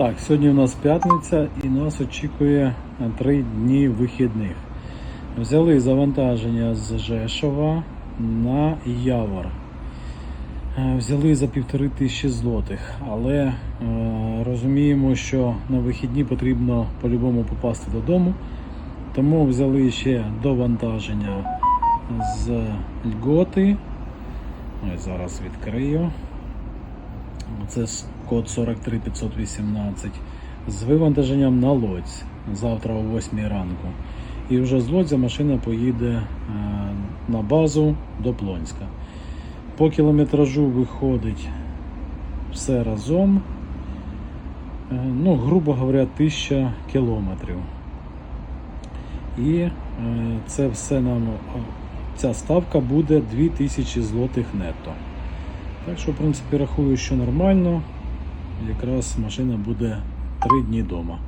Так, сьогодні у нас п'ятниця і нас очікує е, три дні вихідних. Взяли завантаження з Жешова на Явор. Е, Взяли за півтори тисячі злотих, але е, розуміємо, що на вихідні потрібно по-любому попасти додому. Тому взяли ще довантаження з Льготи. Ось зараз відкрию. Це код 43518 з вивантаженням на Лодзь завтра о 8 ранку. І вже з Лодзя машина поїде е, на базу до Плонська. По кілометражу виходить все разом. е, Ну, грубо говоря, 1000 кілометрів. І е, це все нам, ця ставка буде 2000 злотих нетто. Так що, в принципі, рахую, що нормально. Якраз машина буде 3 дні вдома.